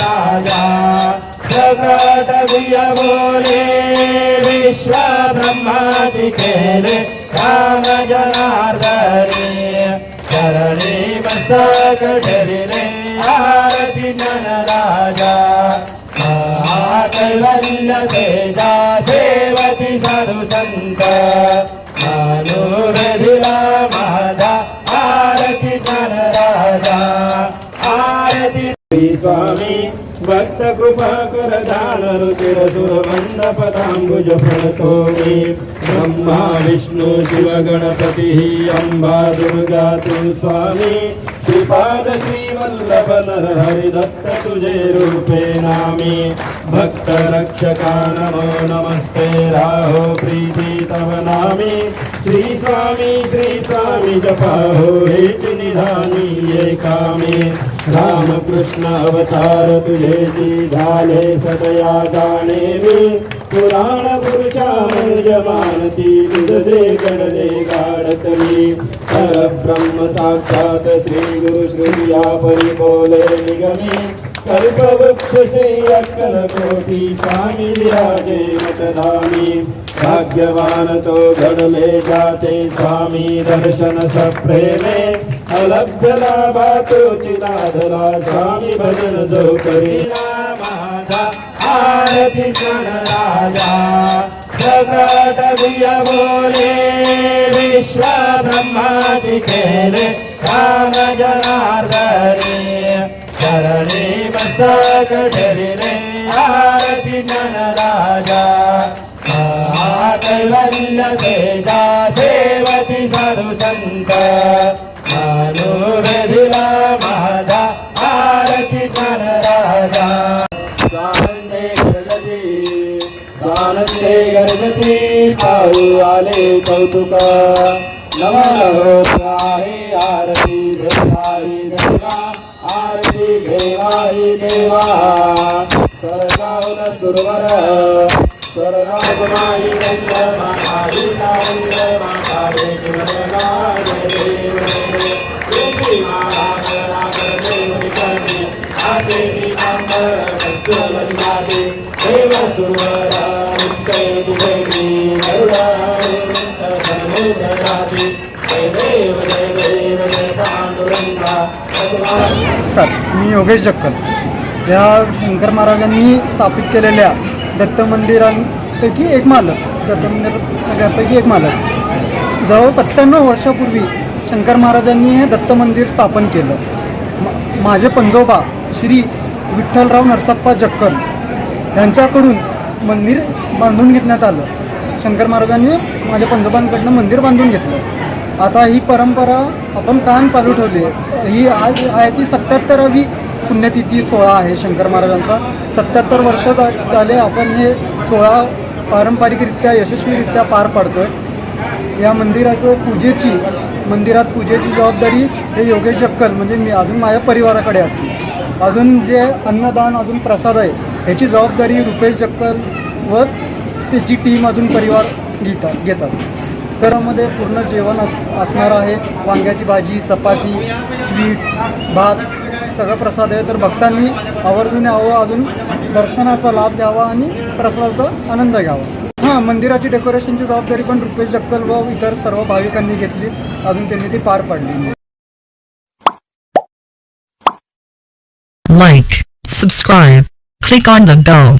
राजा जगत दिय बोले विश्व ब्रह्मादि खेले राम जनार्दने चरणे मस्तक ठरिले आरती नन राजा. कैवल्य तेजा सेवती साधू संत अनुवेदिला माझा आरती राजा आरती श्री स्वामी भक्त कृपा कर दान रुचिर सुरवंद पदांबुज फळतो मी ब्रह्मा विष्णु शिव गणपती अंबा दुर्गा तु स्वामी श्रीपाद श्री नर रूपे नामी। भक्त रक्षका नमो नमस्ते राहो प्रीति तव नामी। श्री स्वामी श्री स्वामी जपाहो हे च निधानी ये कामी रामकृष्ण अवतार तुझे जी झाले सदया जाणे मी. पुराण पुरुषा मानती तुझे कडले गाडत मी. परब्रह्म साक्षात श्री गुरु श्रुतिया परी बोले निगमी. कल्पवृक्ष श्री कोटी स्वामी विराजे मठधामी. भाग्यवान तो घडले जाते स्वामी दर्शन सप्रेमे. अलभ्यला लाभा तोची स्वामी भजन जो करीला माझा आरती राजा. प्रकट गुय बोले विश्व ब्रह्माची खेले काम जनार्दने. चरणे मस्तक ठरिले आरती राजा. कैवल्य तेजा. स्वानंदे गर्जती पाहू आले कौतुका. नव नवो आहे आरती घेवाई देवा आरती घेवाई देवा. स्वर्गावन सुरवर. स्वर्गावमाई रंग महारी महारे देव तुझी देव देव. मी योगेश जक्कल या शंकर महाराजांनी स्थापित केलेल्या दत्त मंदिरांपैकी एक मालक दत्त मंदिरापैकी एक मालक. जवळ सत्त्याण्णव वर्षापूर्वी शंकर महाराजांनी हे दत्त मंदिर स्थापन केलं. माझे पंजोबा श्री विठ्ठलराव नरसप्पा जक्कल यांच्याकडून मंदिर बांधून घेण्यात आलं. शंकर महाराजांनी माझ्या पंजोबांकडनं मंदिर बांधून घेतलं. आता ही परंपरा आपण कायम चालू ठेवली आहे. ही आज आहे ती सत्याहत्तरावी पुण्यतिथी सोहळा आहे शंकर महाराजांचा. सत्याहत्तर वर्ष झा- झाले आपण हे सोहळा पारंपरिकरित्या यशस्वीरित्या पार पाडतो आहे या मंदिराचं पूजेची मंदिरात पूजेची जबाबदारी हे योगेश जक्कल म्हणजे मी अजून माझ्या परिवाराकडे असते. अजून जे अन्नदान अजून प्रसाद आहे ह्याची जबाबदारी रुपेश जक्कल व त्याची टीम अजून परिवार घेतात घेतात. त्यामध्ये पूर्ण जेवण अस असणार आहे. वांग्याची भाजी चपाती स्वीट भात सगळं प्रसाद आहे. तर भक्तांनी आवर्जून यावं. अजून दर्शनाचा लाभ घ्यावा आणि प्रसादाचा आनंद घ्यावा. हां मंदिराची डेकोरेशनची जबाबदारी पण रुपेश जक्कल व इतर सर्व भाविकांनी घेतली. अजून त्यांनी ती पार पाडली like subscribe click on the bell